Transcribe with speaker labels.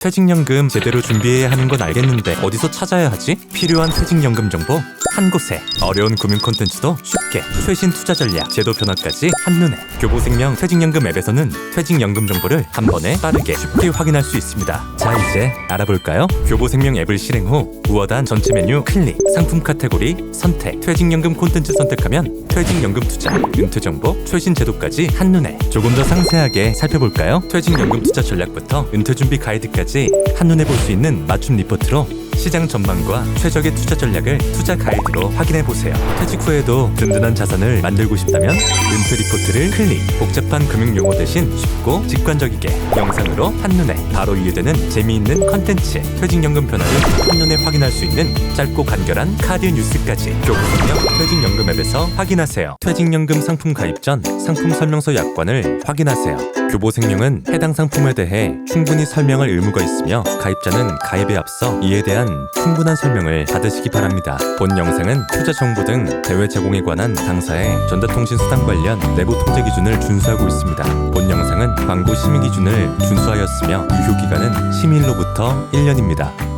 Speaker 1: 퇴직연금 제대로 준비해야 하는 건 알겠는데 어디서 찾아야 하지? 필요한 퇴직연금 정보 한 곳에. 어려운 고민 콘텐츠도 쉽게 최신 투자 전략 제도 변화까지 한눈에. 교보생명 퇴직연금 앱에서는 퇴직연금 정보를 한 번에 빠르게 쉽게 확인할 수 있습니다. 자 이제 알아볼까요? 교보생명 앱을 실행 후 우어단 전체 메뉴 클릭. 상품 카테고리 선택. 퇴직연금 콘텐츠 선택하면 퇴직연금 투자. 은퇴 정보 최신 제도까지 한눈에. 조금 더 상세하게 살펴볼까요? 퇴직연금 투자 전략부터 은퇴 준비 가이드까지 한눈에 볼 수 있는 맞춤 리포트로 시장 전망과 최적의 투자 전략을 투자 가이드로 확인해 보세요. 퇴직 후에도 든든한 자산을 만들고 싶다면 은퇴 리포트를 클릭. 복잡한 금융 용어 대신 쉽고 직관적이게 영상으로 한눈에 바로 이해되는 재미있는 컨텐츠. 퇴직연금 변화를 한눈에 확인할 수 있는 짧고 간결한 카드 뉴스까지 교부생명 퇴직연금 앱 에서 확인하세요. 퇴직연금 상품 가입 전 상품 설명서 약관을 확인하세요. 교보생명은 해당 상품에 대해 충분히 설명할 의무가 있으며 가입자는 가입에 앞서 이에 대한 충분한 설명을 받으시기 바랍니다. 본 영상은 투자 정보 등 대외 제공에 관한 당사의 전자통신 수당 관련 내부 통제 기준을 준수하고 있습니다. 본 영상은 광고 심의 기준을 준수하였으며 유효 기간은 심의일로부터 1년입니다.